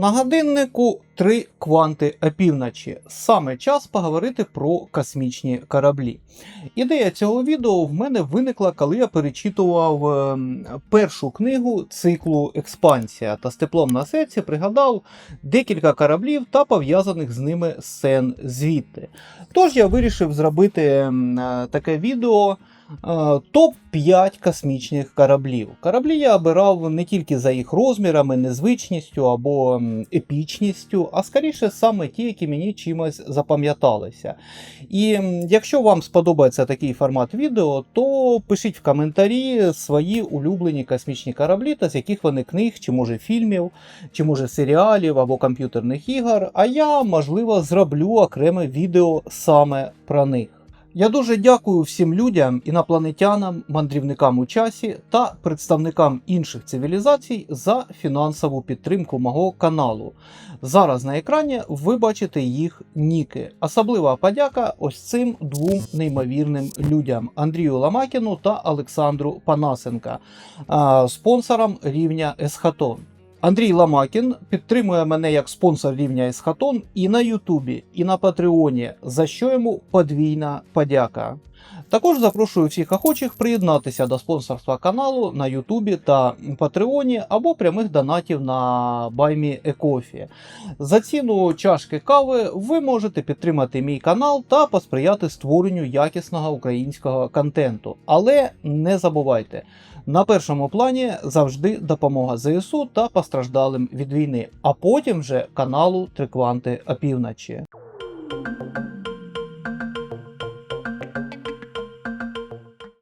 На годиннику три кванти опівночі. Саме час поговорити про космічні кораблі. Ідея цього відео в мене виникла, коли я перечитував ем, першу книгу циклу Експансія та з теплом на серці пригадав декілька кораблів та пов'язаних з ними сцен звідти. Тож я вирішив зробити ем, е, таке відео. Топ-5 космічних кораблів. Кораблі я обирав не тільки за їх розмірами, незвичністю або епічністю, а скоріше саме ті, які мені чимось запам'яталися. І якщо вам сподобається такий формат відео, то пишіть в коментарі свої улюблені космічні кораблі, та з яких вони книг, чи може фільмів, чи може серіалів або комп'ютерних ігор. А я, можливо, зроблю окреме відео саме про них. Я дуже дякую всім людям, інопланетянам, мандрівникам у часі та представникам інших цивілізацій за фінансову підтримку мого каналу. Зараз на екрані ви бачите їх ніки. Особлива подяка ось цим двом неймовірним людям: Андрію Ламакіну та Олександру Панасенка, спонсорам рівня Есхатон. Андрій Ламакін підтримує мене як спонсор рівня Есхатон і на Ютубі, і на Патреоні, за що йому подвійна подяка. Також запрошую всіх охочих приєднатися до спонсорства каналу на Ютубі та Патреоні або прямих донатів на Баймі Екофі. За ціну чашки кави ви можете підтримати мій канал та посприяти створенню якісного українського контенту. Але не забувайте, на першому плані завжди допомога ЗСУ та постраждалим від війни, а потім вже каналу Трикванти опівночі.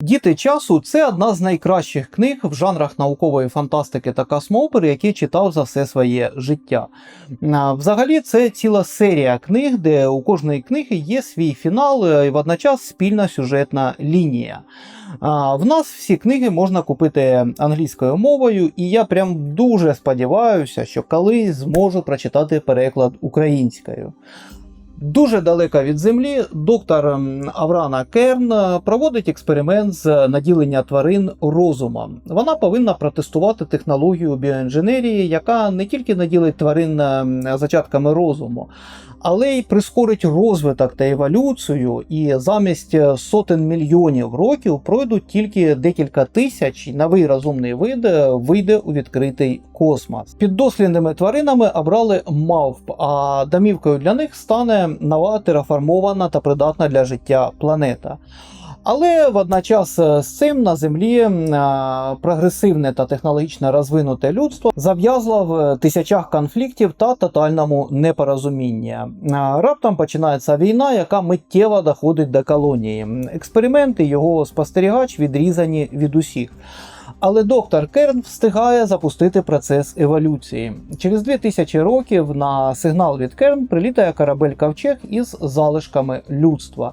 Діти часу це одна з найкращих книг в жанрах наукової фантастики та космопери, які читав за все своє життя. Взагалі, це ціла серія книг, де у кожної книги є свій фінал е, і водночас спільна сюжетна лінія. В нас всі книги можна купити англійською мовою, і я прям дуже сподіваюся, що колись зможу прочитати переклад українською. Дуже далека від землі доктор ем, Аврана Керн е, проводить експеримент з наділення тварин розумом. Вона повинна протестувати технологію біоінженерії, яка не тільки наділить тварин ем, зачатками розуму, але й прискорить розвиток та еволюцію, і замість е, сотень мільйонів років пройдуть тільки декілька тисяч, і новий розумний вид е, вийде у відкритий космос. Під дослідними тваринами обрали мавп, а домівкою для них стане нова тераформована та придатна для життя планета. Але водночас е, з цим на землі е, прогресивне та технологічно розвинуте людство зав'язло в тисячах конфліктів та тотальному непорозумінні. Е, Раптом починається війна, яка миттєво доходить до колонії. Експерименти його спостерігач відрізані від усіх. Але доктор Керн встигає запустити процес еволюції. Через 2000 років на сигнал від Керн прилітає корабель Ковчег із залишками людства.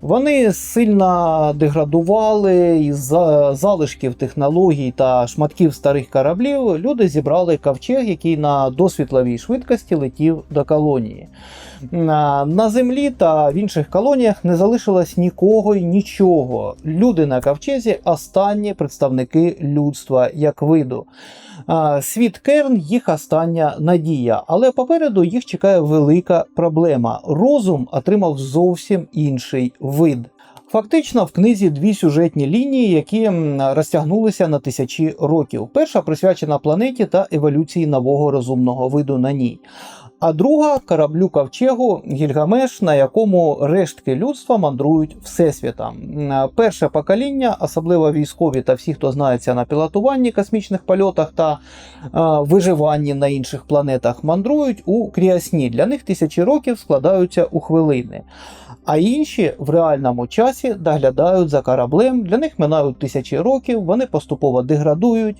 Вони сильно деградували із за- залишків технологій та шматків старих кораблів. Люди зібрали ковчег, який на досвітловій швидкості летів до колонії. На, землі та в інших колоніях не залишилось нікого й нічого. Люди на ковчезі останні представники людства як виду. Світ Керн їх остання надія, але попереду їх чекає велика проблема. Розум отримав зовсім інший вид. Фактично в книзі дві сюжетні лінії, які розтягнулися на тисячі років. Перша присвячена планеті та еволюції нового розумного виду на ній. А друга кораблю ковчегу Гільгамеш, на якому рештки людства мандрують всесвіта. Перше покоління, особливо військові та всі, хто знається на пілотуванні космічних польотах та виживанні на інших планетах, мандрують у кріосні. Для них тисячі років складаються у хвилини. А інші в реальному часі доглядають за кораблем. Для них минають тисячі років, вони поступово деградують,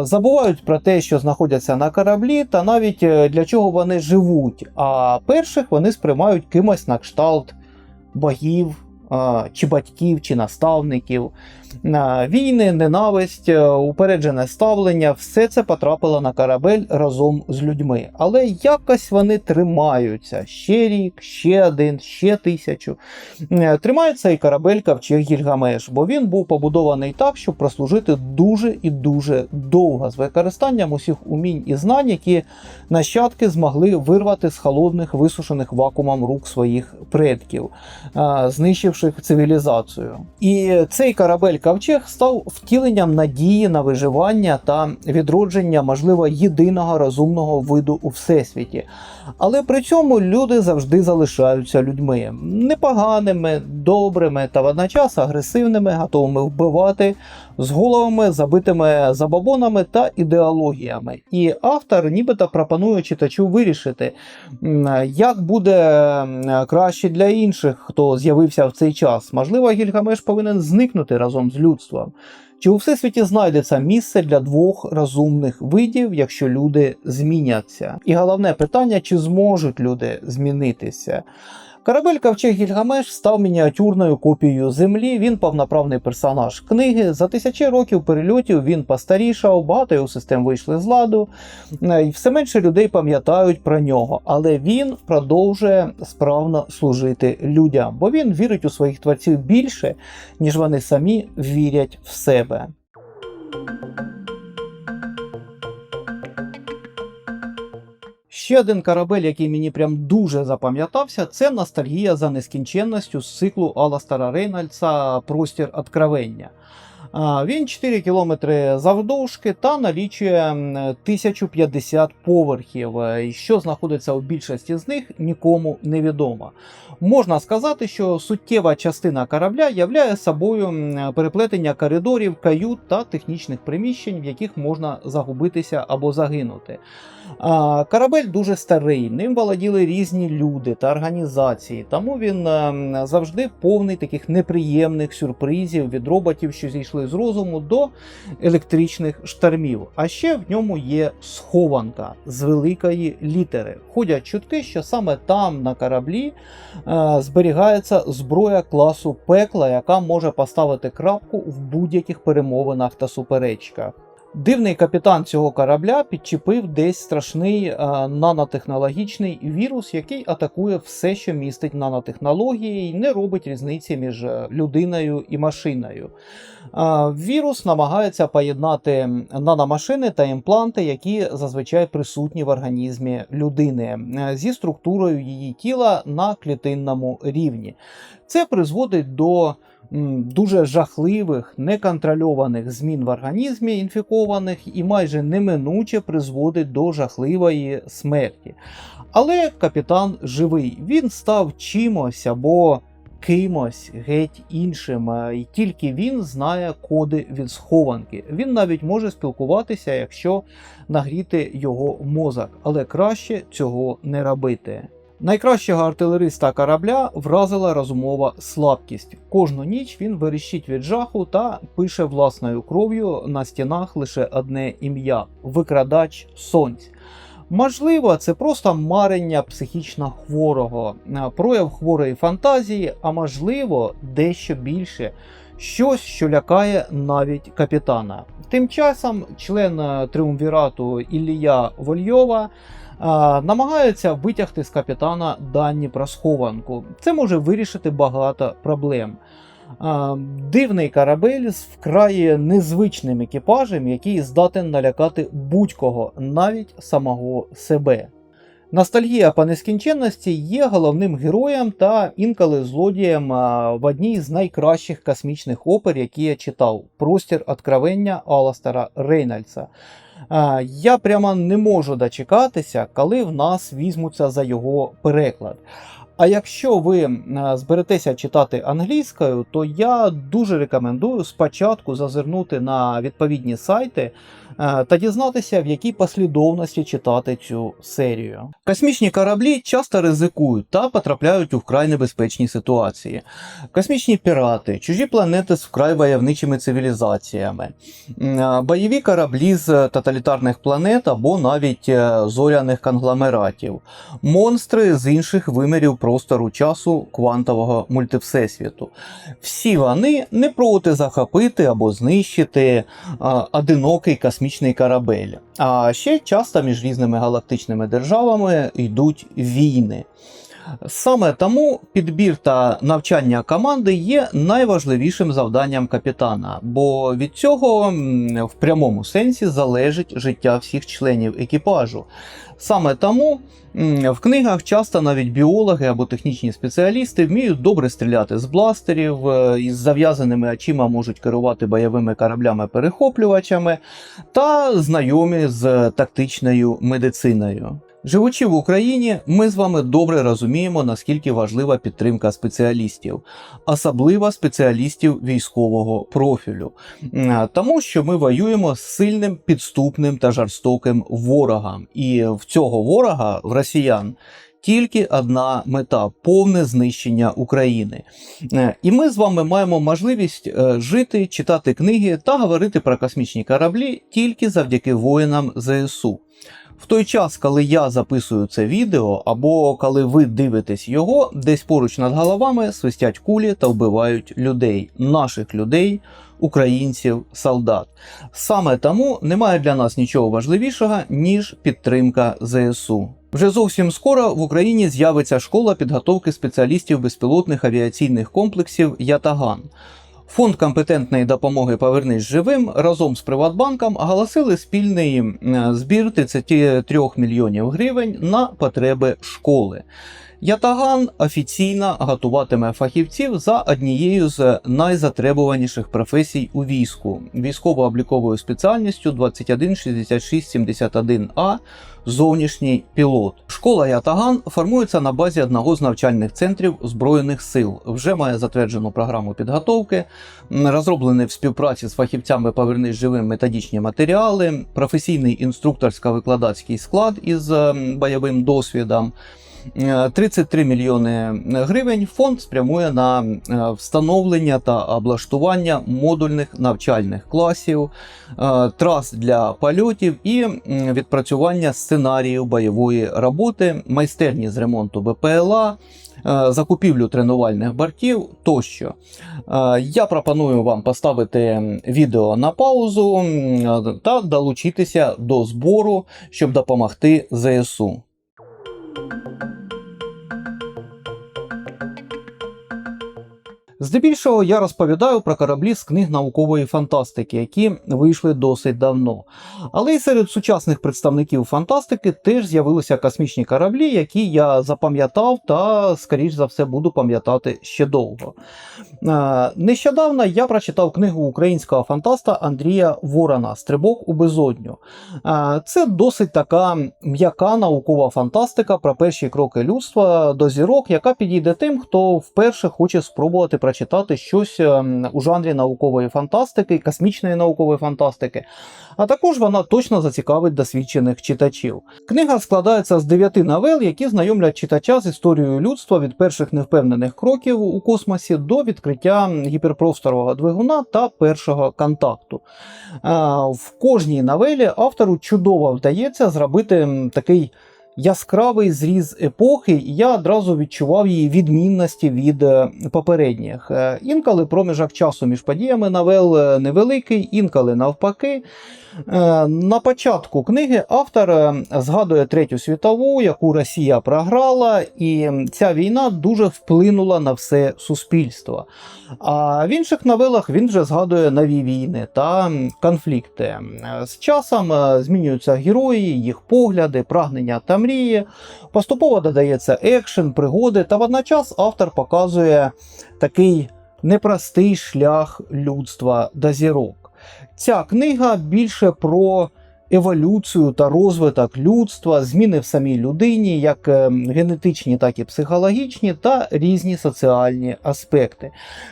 забувають про те, що знаходяться на кораблі, та навіть е, для чого вони живуть. А перших вони сприймають кимось на кшталт богів, чи батьків, чи наставників. Війни, ненависть, е, упереджене ставлення все це потрапило на корабель разом з людьми. Але якось вони тримаються ще рік, ще один, ще тисячу. Е, Тримається і корабель Ковчег Гільгамеш, бо він був побудований так, щоб прослужити дуже і дуже довго з використанням усіх умінь і знань, які нащадки змогли вирвати з холодних, висушених вакуумом рук своїх предків, е, знищивших цивілізацію. І цей корабель Ковчег став втіленням надії на виживання та відродження, можливо, єдиного розумного виду у всесвіті. Але при цьому люди завжди залишаються людьми непоганими, добрими та водночас агресивними, готовими вбивати, з головами, забитими забобонами та ідеологіями. І автор нібито пропонує читачу вирішити, як буде краще для інших, хто з'явився в цей час. Можливо, Гільгамеш повинен зникнути разом з людством. Чи у всесвіті знайдеться місце для двох розумних видів, якщо люди зміняться? І головне питання: чи зможуть люди змінитися? Корабель Ковчег Гільгамеш став мініатюрною копією землі. Він повноправний персонаж книги. За тисячі років перельотів він постарішав, багато його систем вийшли з ладу, е, і все менше людей пам'ятають про нього. Але він продовжує справно служити людям, бо він вірить у своїх творців більше, ніж вони самі вірять в себе. Ще один корабель, який мені прям дуже запам'ятався, це ностальгія за нескінченністю з циклу Аластера Рейнольдса Простір откровення. Він 4 кілометри завдовжки та налічує 1050 поверхів. Е, Що знаходиться у більшості з них, нікому не відомо. Можна сказати, що суттєва частина корабля являє собою переплетення коридорів, кают та технічних приміщень, в яких можна загубитися або загинути. Корабель дуже старий, ним володіли різні люди та організації, тому він завжди повний таких неприємних сюрпризів від роботів, що зійшли з розуму, до електричних штормів. А ще в ньому є схованка з великої літери. Ходять чутки, що саме там на кораблі е, зберігається зброя класу пекла, яка може поставити крапку в будь-яких перемовинах та суперечках. Дивний капітан цього корабля підчепив десь страшний е, нанотехнологічний вірус, який атакує все, що містить нанотехнології, і не робить різниці між е, людиною і машиною. Е, вірус намагається поєднати наномашини та імпланти, які зазвичай присутні в організмі людини, зі структурою її тіла на клітинному рівні. Це призводить до дуже жахливих, неконтрольованих змін в організмі інфікованих і майже неминуче призводить до жахливої смерті. Але капітан живий, він став чимось або кимось геть іншим, е, і тільки він знає коди від схованки. Він навіть може спілкуватися, якщо нагріти його мозок, але краще цього не робити. Найкращого артилериста корабля вразила розумова слабкість. Кожну ніч він верещить від жаху та пише власною кров'ю на стінах лише одне ім'я викрадач сонць. Можливо, це просто марення психічно хворого, е, прояв хворої фантазії, а можливо, дещо більше. Щось, що лякає навіть капітана. Тим часом член е, триумвірату Іллія Вольйова намагаються витягти з капітана дані про схованку. Це може вирішити багато проблем. Дивний корабель з вкрай незвичним екіпажем, який здатен налякати будь-кого, навіть самого себе. Ностальгія по нескінченності є головним героєм та інколи злодієм в одній з найкращих космічних опер, які я читав: Простір откровення Аластера Рейнольдса. А, Я прямо не можу дочекатися, коли в нас візьмуться за його переклад. А якщо ви зберетеся читати англійською, то я дуже рекомендую спочатку зазирнути на відповідні сайти е, та дізнатися, в якій послідовності читати цю серію. Космічні кораблі часто ризикують та потрапляють у вкрай небезпечні ситуації. Космічні пірати, чужі планети з вкрай войовничими цивілізаціями, бойові кораблі з тоталітарних планет або навіть е, зоряних конгломератів, монстри з інших вимірів простору часу квантового мультивсесвіту. Всі вони не проти захопити або знищити а, одинокий космічний корабель. А ще часто між різними галактичними державами йдуть війни. Саме тому підбір та навчання команди є найважливішим завданням капітана, бо від цього в прямому сенсі залежить життя всіх членів екіпажу. Саме тому в книгах часто навіть біологи або технічні спеціалісти вміють добре стріляти з бластерів, е, із зав'язаними очима можуть керувати бойовими кораблями-перехоплювачами та знайомі з тактичною медициною. Живучи в Україні, ми з вами добре розуміємо, наскільки важлива підтримка спеціалістів, особливо спеціалістів військового профілю, тому що ми воюємо з сильним, підступним та жорстоким ворогом. І в цього ворога, в росіян, тільки одна мета повне знищення України. І ми з вами маємо можливість е, жити, читати книги та говорити про космічні кораблі тільки завдяки воїнам ЗСУ. В той час, коли я записую це відео, або коли ви дивитесь його, десь поруч над головами свистять кулі та вбивають людей, наших людей, українців, солдат. Саме тому немає для нас нічого важливішого, ніж підтримка ЗСУ. Вже зовсім скоро в Україні з'явиться школа підготовки спеціалістів безпілотних авіаційних комплексів Ятаган. Фонд компетентної допомоги Повернись живим разом з Приватбанком оголосили спільний е, збір 33 мільйонів гривень на потреби школи. Ятаган офіційно готуватиме фахівців за однією з найзатребуваніших професій у війську військово-обліковою спеціальністю 216671А зовнішній пілот. Школа Ятаган формується на базі одного з навчальних центрів Збройних сил. Вже має затверджену програму підготовки, м, розроблені в співпраці з фахівцями Повернись живим методичні матеріали, професійний інструкторсько-викладацький склад із ем, бойовим досвідом. Е, 33 мільйони гривень фонд спрямує на е, встановлення та облаштування модульних навчальних класів, е, трас для польотів і відпрацювання сценаріїв бойової роботи, майстерні з ремонту БПЛА, е, закупівлю тренувальних бортів тощо. Е, Я пропоную вам поставити відео на паузу та долучитися до збору, щоб допомогти ЗСУ. Здебільшого я розповідаю про кораблі з книг наукової фантастики, які вийшли досить давно. Але й серед сучасних представників фантастики теж з'явилися космічні кораблі, які я запам'ятав та, скоріш за все, буду пам'ятати ще довго. Е, Нещодавно я прочитав книгу українського фантаста Андрія Ворона Стрибок у безодню. Е, Це досить така м'яка наукова фантастика про перші кроки людства до зірок, яка підійде тим, хто вперше хоче спробувати прочитати щось ем, у жанрі наукової фантастики, космічної наукової фантастики. А також вона точно зацікавить досвідчених читачів. Книга складається з дев'яти новел, які знайомлять читача з історією людства від перших невпевнених кроків у космосі до відкриття гіперпросторового двигуна та першого контакту. Е, В кожній новелі автору чудово вдається зробити такий яскравий зріз епохи, і я одразу відчував її відмінності від е, попередніх. Е, Інколи проміжок часу між подіями новел е, невеликий, інколи навпаки. На початку книги автор згадує Третю світову, яку Росія програла, і ця війна дуже вплинула на все суспільство. А в інших новелах він вже згадує нові війни та конфлікти. З часом змінюються герої, їх погляди, прагнення та мрії. Поступово додається екшен, пригоди, та водночас автор показує такий непростий шлях людства до зірок. Ця книга більше про еволюцію та розвиток людства, зміни в самій людині, як е, генетичні, так і психологічні, та різні соціальні аспекти.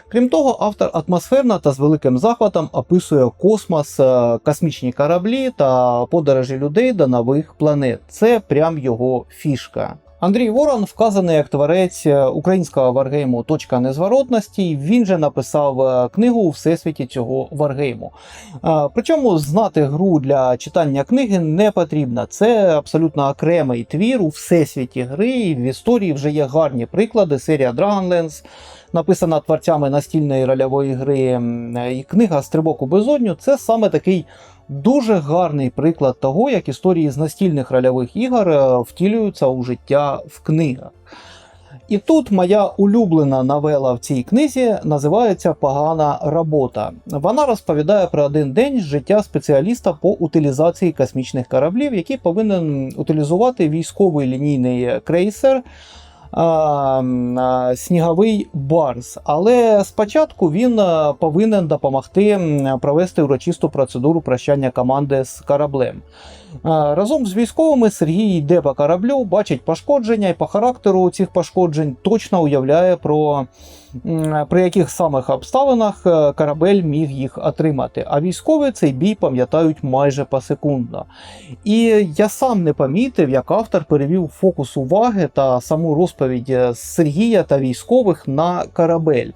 Крім того, автор атмосферно та з великим захватом описує космос, е, космічні кораблі та подорожі людей до нових планет. Це прям його фішка. Андрій Ворон вказаний як творець е, українського варгейму Точка незворотності. Він же написав е, книгу у всесвіті цього варгейму. Е, Причому знати гру для читання книги не потрібно. Це абсолютно окремий твір у всесвіті гри. В історії вже є гарні приклади. Серія Dragonlance, написана творцями настільної рольової гри, і книга Стрибок у безодню. Це саме такий. Дуже гарний приклад того, як історії з настільних рольових ігор е, втілюються у життя в книгах. І тут моя улюблена новела в цій книзі називається Погана робота. Вона розповідає про один день життя спеціаліста по утилізації космічних кораблів, який повинен утилізувати військовий лінійний крейсер. Сніговий Барс, але спочатку він повинен допомогти провести урочисту процедуру прощання команди з кораблем. Разом з військовими Сергій йде по кораблю, бачить пошкодження, і по характеру цих пошкоджень точно уявляє про при яких самих обставинах е, корабель міг їх отримати. А військові цей бій пам'ятають майже посекундно. І я сам не помітив, як автор перевів фокус уваги та саму розповідь е, Сергія та військових на корабель.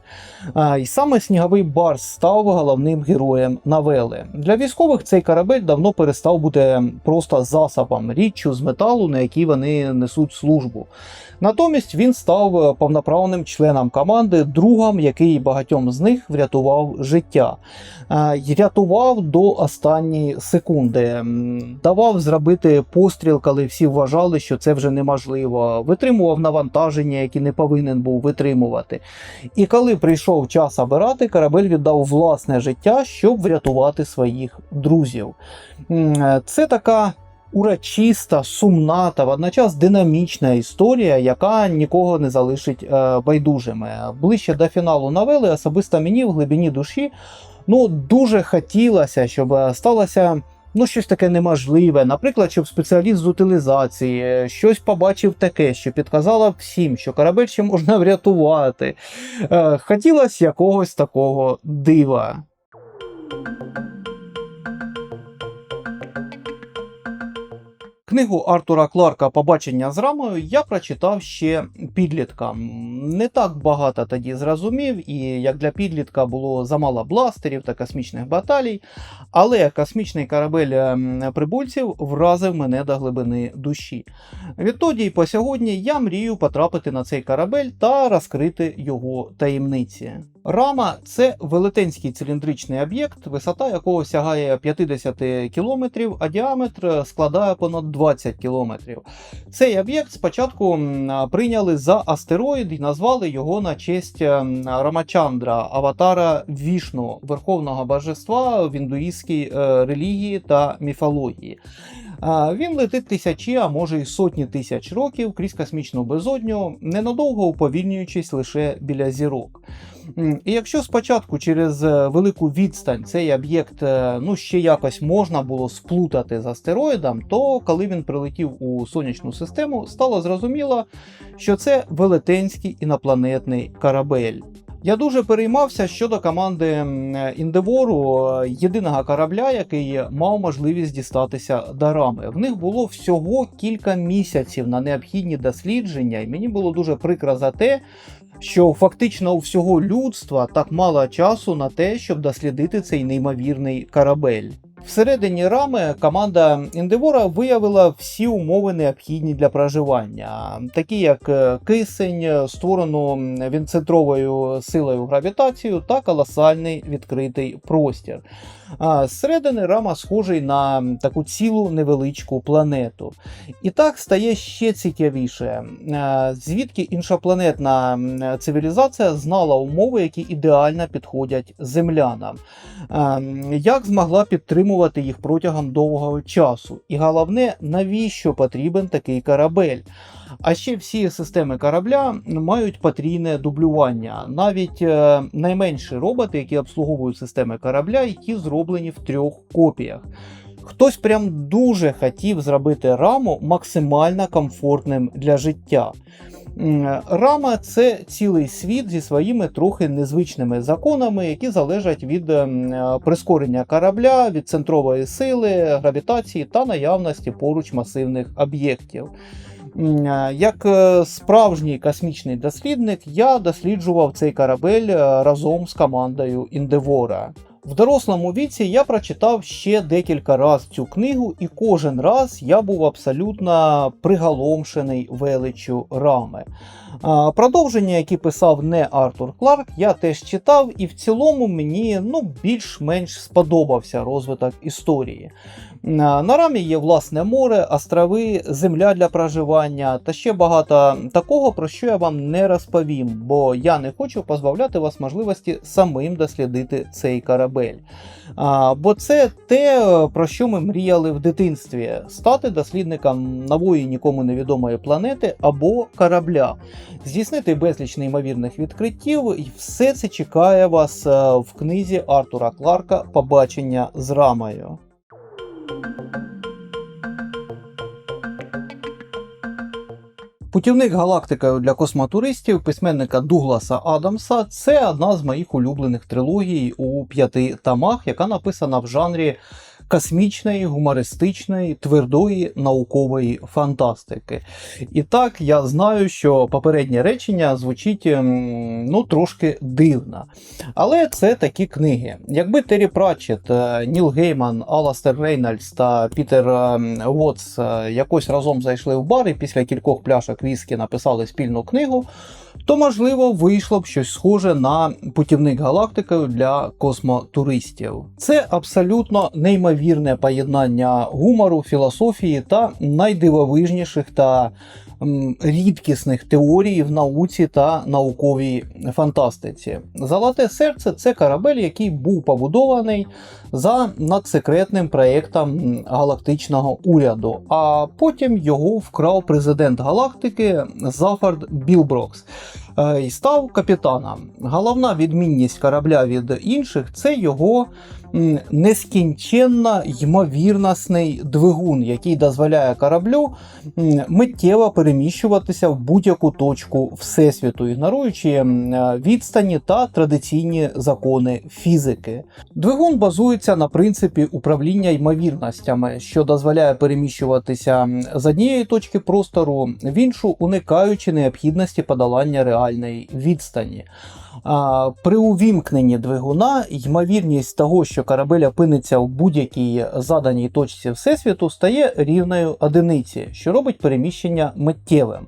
І саме сніговий барс став головним героєм новели. Для військових цей корабель давно перестав бути просто засобом, річчю з металу, на якій вони несуть службу. Натомість він став е, повноправним членом команди, другом, який багатьом з них врятував життя. Е, Рятував до останньої секунди, давав зробити постріл, коли всі вважали, що це вже неможливо. Витримував навантаження, які не повинен був витримувати. І коли прийшов час обирати, корабель віддав власне життя, щоб врятувати своїх друзів. Е, Це така урочиста, сумна та водночас динамічна історія, яка нікого не залишить е, байдужими. Ближче до фіналу новели, особисто мені в глибині душі, ну дуже хотілося, щоб е, сталося. Ну, щось таке неможливе. Наприклад, щоб спеціаліст з утилізації е, щось побачив таке, що підказало всім, що корабель ще можна врятувати. Хотілося якогось такого дива. Книгу Артура Кларка Побачення з рамою я прочитав ще підліткам. Не так багато тоді зрозумів, і як для підлітка було замало бластерів та космічних баталій, але космічний корабель ем, прибульців вразив мене до глибини душі. Відтоді й по сьогодні я мрію потрапити на цей корабель та розкрити його таємниці. Рама це велетенський циліндричний об'єкт, висота якого сягає 50 км, а діаметр складає понад 20 км. Цей об'єкт спочатку прийняли за астероїд і назвали його на честь Рамачандра, аватара Вішну, верховного божества в індуїстській е, релігії та міфології. Він летить тисячі, а може й сотні тисяч років крізь космічну безодню, ненадовго уповільнюючись лише біля зірок. І якщо спочатку через е, велику відстань цей об'єкт е, ну, ще якось можна було сплутати з астероїдом, то коли він прилетів у сонячну систему, стало зрозуміло, що це велетенський інопланетний корабель. Я дуже переймався щодо команди Індевору, е, єдиного корабля, який мав можливість дістатися до рами. В них було всього кілька місяців на необхідні дослідження, і мені було дуже прикро за те, що фактично у всього людства так мало часу на те, щоб дослідити цей неймовірний корабель. Всередині рами команда Індевора виявила всі умови необхідні для проживання, такі як е, кисень, створену вінцентровою силою гравітацію та колосальний відкритий простір. А зсередини рама схожий на таку цілу невеличку планету. І так стає ще цікавіше, Е, звідки іншопланетна цивілізація знала умови, які ідеально підходять землянам. Е, Як змогла підтримувати їх протягом довгого часу? І головне, навіщо потрібен такий корабель? А ще всі системи корабля мають потрійне дублювання. Навіть е, найменші роботи, які обслуговують системи корабля, які зроблені в трьох копіях. Хтось прям дуже хотів зробити раму максимально комфортним для життя. Рама це цілий світ зі своїми трохи незвичними законами, які залежать від ем, е, прискорення корабля, від центрової сили, гравітації та наявності поруч масивних об'єктів. Е, Як е, справжній космічний дослідник, я досліджував цей корабель е, разом з командою Індевора. В дорослому віці я прочитав ще декілька разів цю книгу, і кожен раз я був абсолютно приголомшений величчю рами. Продовження, які писав не Артур Кларк, я теж читав, і в цілому мені ну, більш-менш сподобався розвиток історії. На на рамі є власне море, острови, земля для проживання та ще багато такого, про що я вам не розповім, бо я не хочу позбавляти вас можливості самим дослідити цей корабель. А, бо це те, про що ми мріяли в дитинстві: стати дослідником нової нікому невідомої планети або корабля, здійснити безліч неймовірних відкриттів, і все це чекає вас е, в книзі Артура Кларка Побачення з рамою. Путівник галактикою для космотуристів письменника Дугласа Адамса це одна з моїх улюблених трилогій у п'яти томах, яка написана в жанрі космічної, гумористичної, твердої наукової фантастики. І так, я знаю, що попереднє речення звучить ем, ну, трошки дивно. Але це такі книги. Якби Террі Пратчет, е, Ніл Гейман, Аластер Рейнольдс та Пітер ем, Вотс е, якось разом зайшли в бар і після кількох пляшок віскі написали спільну книгу, то можливо вийшло б щось схоже на путівник галактикою для космотуристів. Це абсолютно неймовірне поєднання гумору, філософії та найдивовижніших та рідкісних теорій в науці та науковій фантастиці. Золоте серце це корабель, який був побудований за надсекретним проєктом галактичного уряду, а потім його вкрав президент галактики Зафард Білброкс е, і став капітаном. Головна відмінність корабля від інших це його нескінченно ймовірностний двигун, який дозволяє кораблю миттєво переміщуватися в будь-яку точку всесвіту, ігноруючи відстані та традиційні закони фізики. Двигун базується на принципі управління ймовірностями, що дозволяє переміщуватися з однієї точки простору в іншу, уникаючи необхідності подолання реальної відстані. При увімкненні двигуна ймовірність того, що корабель опиниться в будь-якій заданій точці Всесвіту, стає рівною одиниці, що робить переміщення миттєвим.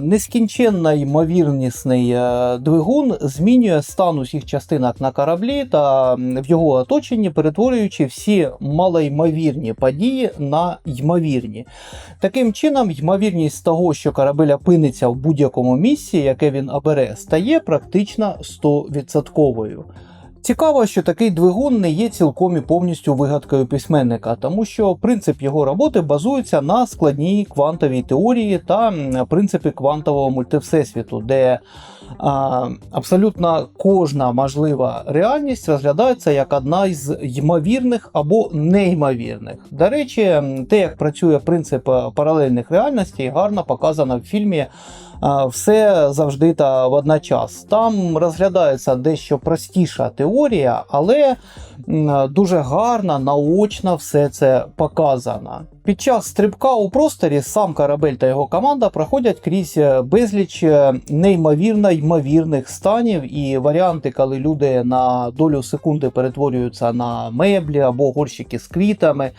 Нескінченно ймовірнісний е, двигун змінює стан усіх частинок на кораблі та в його оточенні, перетворюючи всі малоймовірні події на ймовірні. Таким чином, ймовірність того, що корабель опиниться в будь-якому місці, яке він обере, стає практично 100%. Цікаво, що такий двигун не є цілком і повністю вигадкою письменника, тому що принцип його роботи базується на складній квантовій теорії та принципі квантового мультивсесвіту, де абсолютно кожна можлива реальність розглядається як одна із ймовірних або неймовірних. До речі, те, як працює принцип е, паралельних реальностей, гарно показано в фільмі. Все завжди та водночас. Там розглядається дещо простіша теорія, але дуже гарно, наочно все це показано. Під час стрибка у просторі сам корабель та його команда проходять крізь е, безліч е, неймовірно ймовірних станів. І варіанти, коли люди на долю секунди перетворюються на меблі або горщики з квітами,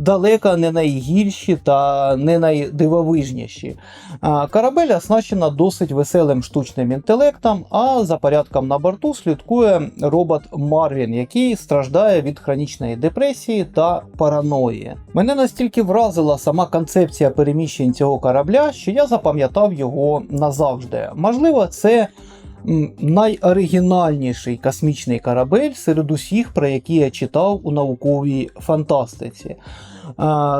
далеко не найгірші та не найдивовижніші. Корабель оснащена досить веселим штучним інтелектом, а за порядком на борту слідкує робот Марвін, який страждає від хронічної депресії та параної. Мене настільки вразила сама концепція переміщень цього корабля, що я запам'ятав його назавжди. Можливо, це найоригінальніший космічний корабель серед усіх, про які я читав у науковій фантастиці.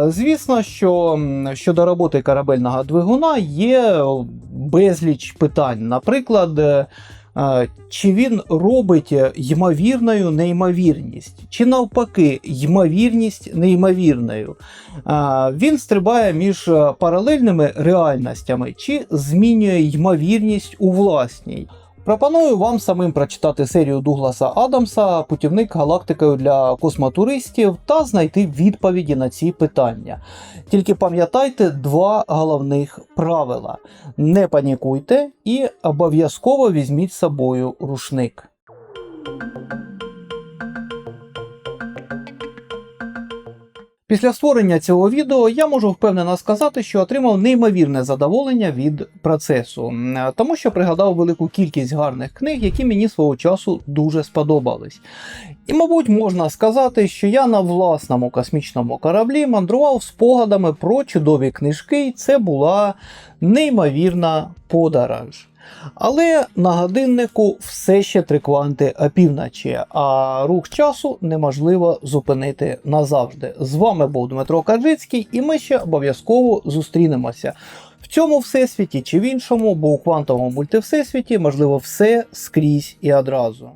Звісно, що щодо роботи корабельного двигуна є безліч питань. Наприклад, е, Чи він робить ймовірною неймовірність, чи навпаки, ймовірність неймовірною. Він стрибає між е, паралельними реальностями, чи змінює ймовірність у власній. Пропоную вам самим прочитати серію Дугласа Адамса Путівник галактикою для космотуристів та знайти відповіді на ці питання. Тільки пам'ятайте два головних правила: не панікуйте і обов'язково візьміть з собою рушник. Після створення цього відео я можу впевнено сказати, що отримав неймовірне задоволення від процесу, тому що пригадав велику кількість гарних книг, які мені свого часу дуже сподобались. І, мабуть, можна сказати, що я на власному космічному кораблі мандрував спогадами про чудові книжки, і це була неймовірна подорож. Але на годиннику все ще три кванти опівночі, а рух часу неможливо зупинити назавжди. З вами був Дмитро Каджицький, і ми ще обов'язково зустрінемося. В цьому всесвіті чи в іншому, бо у квантовому мультивсесвіті можливо все скрізь і одразу.